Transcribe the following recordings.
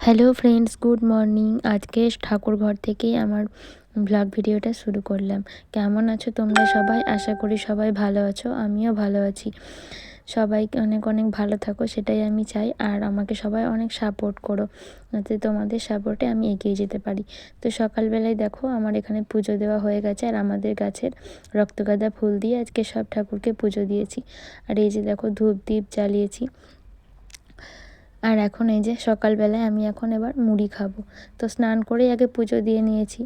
Hello friends good morning আজকে ঠাকুর ঘর থেকেই আমার ব্লগ ভিডিওটা শুরু করলাম। কেমন আছো তোমরা সবাই? আশা করি সবাই ভালো আছো, আমিও ভালো আছি। সবাই অনেক অনেক ভালো থাকো, সেটাই আমি চাই। আর আমাকে সবাই অনেক সাপোর্ট করো, যাতে তোমাদের সাপোর্টে আমি এগিয়ে যেতে পারি। তো সকালবেলায় দেখো, আমার এখানে পুজো দেওয়া হয়ে গেছে। আর আমাদের গাছের রক্তগাঁদা ফুল দিয়ে আজকে সব ঠাকুরকে পুজো দিয়েছি। আর এই যে দেখো ধূপ দ্বীপ জ্বালিয়েছি। আর এখন এই যে সকালবেলায় আমি এখন এবার মুড়ি খাব। তো স্নান করেই আগে পুজো দিয়ে নিয়েছি।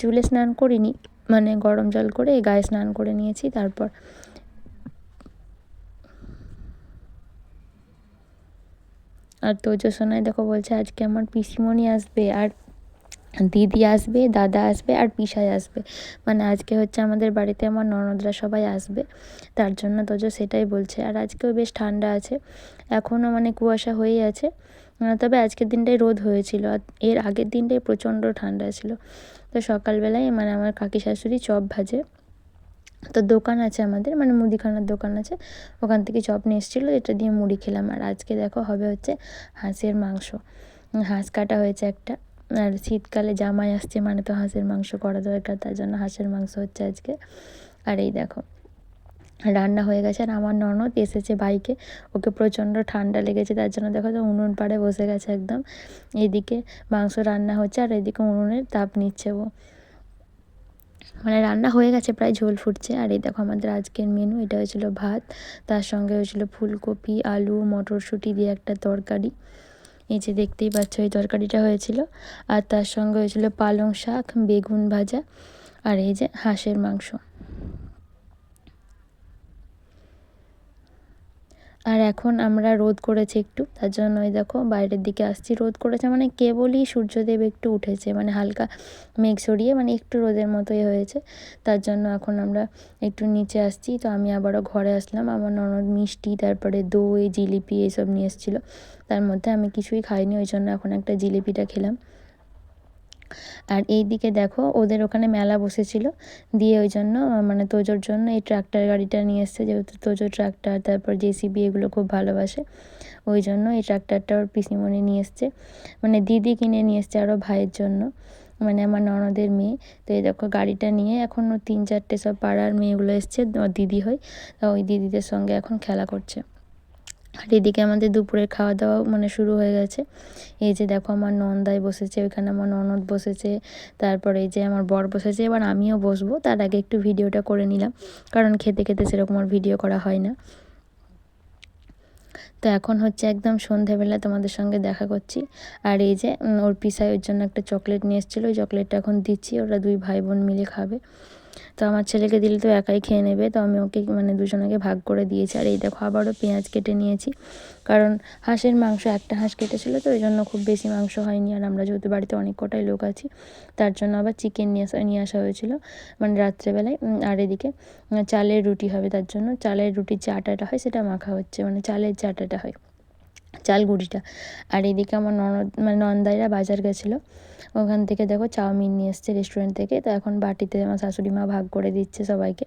চুলে স্নান করিনি মানে গরম জল করে গায়ে স্নান করে নিয়েছি, তারপর আর তোজো সোনায় দেখো বলছে, আজকে আমার পিসিমণি আসবে। আর দিদি আসবে, দাদা আসবে আর পিসাই আসবে। মানে আজকে হচ্ছে আমাদের বাড়িতে আমার ননদরা সবাই আসবে, তার জন্য তোজো সেটাই বলছে। আর আজকেও বেশ ঠান্ডা আছে, এখনও মানে কুয়াশা হয়েই আছে। তবে আজকের দিনটাই রোদ হয়েছিল আর এর আগের দিনটাই প্রচণ্ড ঠান্ডা ছিল। তো সকালবেলায় মানে আমার কাকি শাশুড়ি চপ ভাজে। তো দোকান আছে আমাদের মানে মুদিখানার দোকান আছে, ওখান থেকে চপ নিয়ে এসেছিল, এটা দিয়ে মুড়ি খেলাম। আর আজকে দেখো হবে হচ্ছে হাঁসের মাংস। হাঁস কাটা হয়েছে একটা। আর শীতকালে জামাই আসছে মানে তো হাঁসের মাংস করা দরকার তার জন্য হাঁসের মাংস হচ্ছে আজকে। আর এই দেখো, রান্না হয়ে গেছে, আর আমার ননদ এসেছে বাইকে, ওকে প্রচণ্ড ঠান্ডা লেগেছে, তার জন্য দেখো তো উনুন পাড়ে বসে গেছে একদম। এদিকে মাংস রান্না হচ্ছে, আর এদিকে উনুনের তাপ নিচ্ছে ও। মানে রান্না হয়ে গেছে, প্রায় ঝোল ফুটছে, আর এই দেখো আমাদের আজকের মেনু এটা হয়েছিল ভাত, তার সঙ্গে হয়েছিল ফুলকপি, আলু, মটরশুঁটি দিয়ে একটা তরকারি। এই যে দেখতেই পাচ্ছ, এই তরকারিটা হয়েছিল। আর তার সঙ্গে হয়েছিল পালং শাক, বেগুন ভাজা, আর এই যে হাঁসের মাংস। আর এখন আমরা রোদ করেছে একটু, তার জন্য ওই দেখো বাইরের দিকে আসছি। রোদ করেছে মানে কেবলই সূর্যদেব একটু উঠেছে মানে হালকা মেঘ সরিয়ে মানে একটু রোদের মতোই হয়েছে। তার জন্য এখন আমরা একটু নিচে আসছি। তো আমি আবারও ঘরে আসলাম। আমার ননদ মিষ্টি, তারপরে দই, জিলিপি, এইসব নিয়ে এসেছিল। তার মধ্যে আমি কিছুই খাইনি, ওই জন্য এখন একটা জিলিপিটা খেলাম। আর এই দিকে দেখো, ওদের ওখানে মেলা বসেছিল। দিয়ে ওই জন্য মানে তোজোর জন্য এই ট্রাক্টর গাড়িটা নিয়ে এসছে, যেহেতু তোজো ট্রাক্টর, তারপর জেসিবি এগুলো খুব ভালোবাসে। ওই জন্য এই ট্রাক্টরটা ওর পিসিমণি নিয়ে এসছে। মানে দিদি কিনে নিয়ে এসছে আরও ভাইয়ের জন্য মানে আমার ননদের মেয়ে। তো এই দেখো, গাড়িটা নিয়ে এখন তিন চারটে সব পাড়ার মেয়েগুলো এসছে, দিদি হয়। তা ওই দিদিদের সঙ্গে এখন খেলা করছে। আর এদিকে আমাদের দুপুরের খাওয়া দাওয়া মানে শুরু হয়ে গেছে। এই যে দেখো আমার নন্দায় বসেছে, ওইখানে আমার ননদ বসেছে, তারপরে এই যে আমার বর বসেছে, এবার আমিও বসবো। তার আগে একটু ভিডিওটা করে নিলাম, কারণ খেতে খেতে সেরকম আর ভিডিও করা হয় না। তো এখন হচ্ছে একদম সন্ধেবেলা তোমাদের সঙ্গে দেখা করছি। আর এই যে ওর পিসাই ওর জন্য একটা চকলেট নিয়ে এসেছিল, ওই চকলেটটা এখন দিচ্ছি, ওরা দুই ভাই বোন মিলে খাবে। তো আমার ছেলেকে দিলে তো একাই খেয়ে নেবে, তো আমি ওকে মানে দুজনকে ভাগ করে দিয়েছি। আর এই দেখো আবারও পেঁয়াজ কেটে নিয়েছি। কারণ হাঁসের মাংস, একটা হাঁস কেটেছিল তো ওই জন্য খুব বেশি মাংস হয়নি। আর আমরা যেহেতু বাড়িতে অনেক কটাই লোক আছি, তার জন্য আবার চিকেন নিয়ে আসা নিয়ে আসা হয়েছিল। মানে রাত্রেবেলায় আর এদিকে চালের রুটি হবে তার জন্য। চালের রুটির যে আটাটা হয়, সেটা মাখা হচ্ছে। মানে চালের যে আটাটা হয়। চাল গুঁড়িটা আর এদিকে আমার ননদ মানে নন্দাইরা বাজার গেছিল। ওখান থেকে দেখো চাউমিন নিয়ে এসছে রেস্টুরেন্ট থেকে। তো এখন বাটিতে আমার শাশুড়ি মা ভাগ করে দিচ্ছে সবাইকে।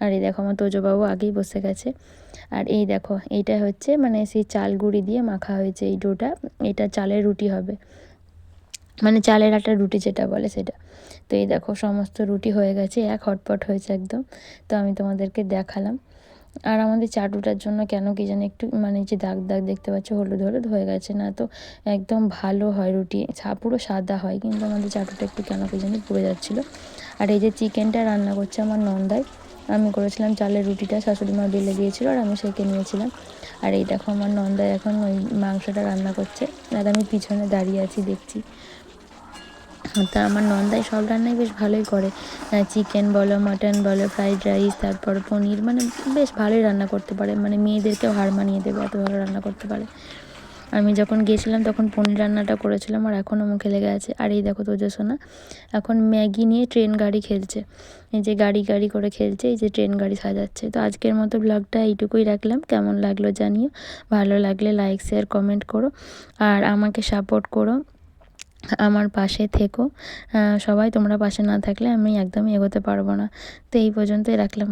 আর এই দেখো আমার তোজোবাবু আগেই বসে গেছে। আর এই দেখো, এইটা হচ্ছে মানে সেই চাল গুঁড়ি দিয়ে মাখা হয়েছে এই ডোটা। এটা চালের রুটি হবে। মানে চালের আটার রুটি যেটা বলে সেটা। তো এই দেখো সমস্ত রুটি হয়ে গেছে, এক হটপট হয়েছে একদম। তো আমি তোমাদেরকে দেখালাম। আর আমাদের চাটুটার জন্য কেন কি জানি একটু মানে যে দাগ দাগ দেখতে পাচ্ছ, হলুদ হলুদ হয়ে গেছে না? তো একদম ভালো হয় রুটি পুরো সাদা হয়, কিন্তু আমাদের চাটুটা একটু কেন কি জানি পুড়ে যাচ্ছিল। আর এই যে চিকেনটা রান্না করছে আমার নন্দায় আমি করেছিলাম চালের রুটিটা, শাশুড়ি মা বেলে দিয়েছিল আর আমি সেকে নিয়েছিলাম। আর এই দেখো আমার নন্দায় এখন ওই মাংসটা রান্না করছে, আর আমি পিছনে দাঁড়িয়ে আছি, দেখছি। তা আমার নন্দাই সব রান্নাই বেশ ভালোই করে। চিকেন বলো মাটন বলো ফ্রাইড রাইস তারপর পনির মানে বেশ ভালোই রান্না করতে পারে। মানে মেয়েদেরকেও হার মানিয়ে দেবে, এত ভালো রান্না করতে পারে। আমি যখন গিয়েছিলাম তখন পনির রান্নাটা করেছিলাম আর এখনও মুখে লেগে আছে। আর এই দেখো তোজসোনা এখন ম্যাগি নিয়ে ট্রেন গাড়ি খেলছে। এই যে গাড়ি গাড়ি করে খেলছে, এই যে ট্রেন গাড়ি সাজাচ্ছে। তো আজকের মতো ব্লগটা এইটুকুই রাখলাম। কেমন লাগল জানিও। ভালো লাগলে লাইক শেয়ার কমেন্ট করো। আর আমাকে সাপোর্ট করো। আমার পাশে থেকো। সবাই তোমরা পাশে না থাকলে আমি একদমই এগোতে পারব না। তো এই পর্যন্তই রাখলাম।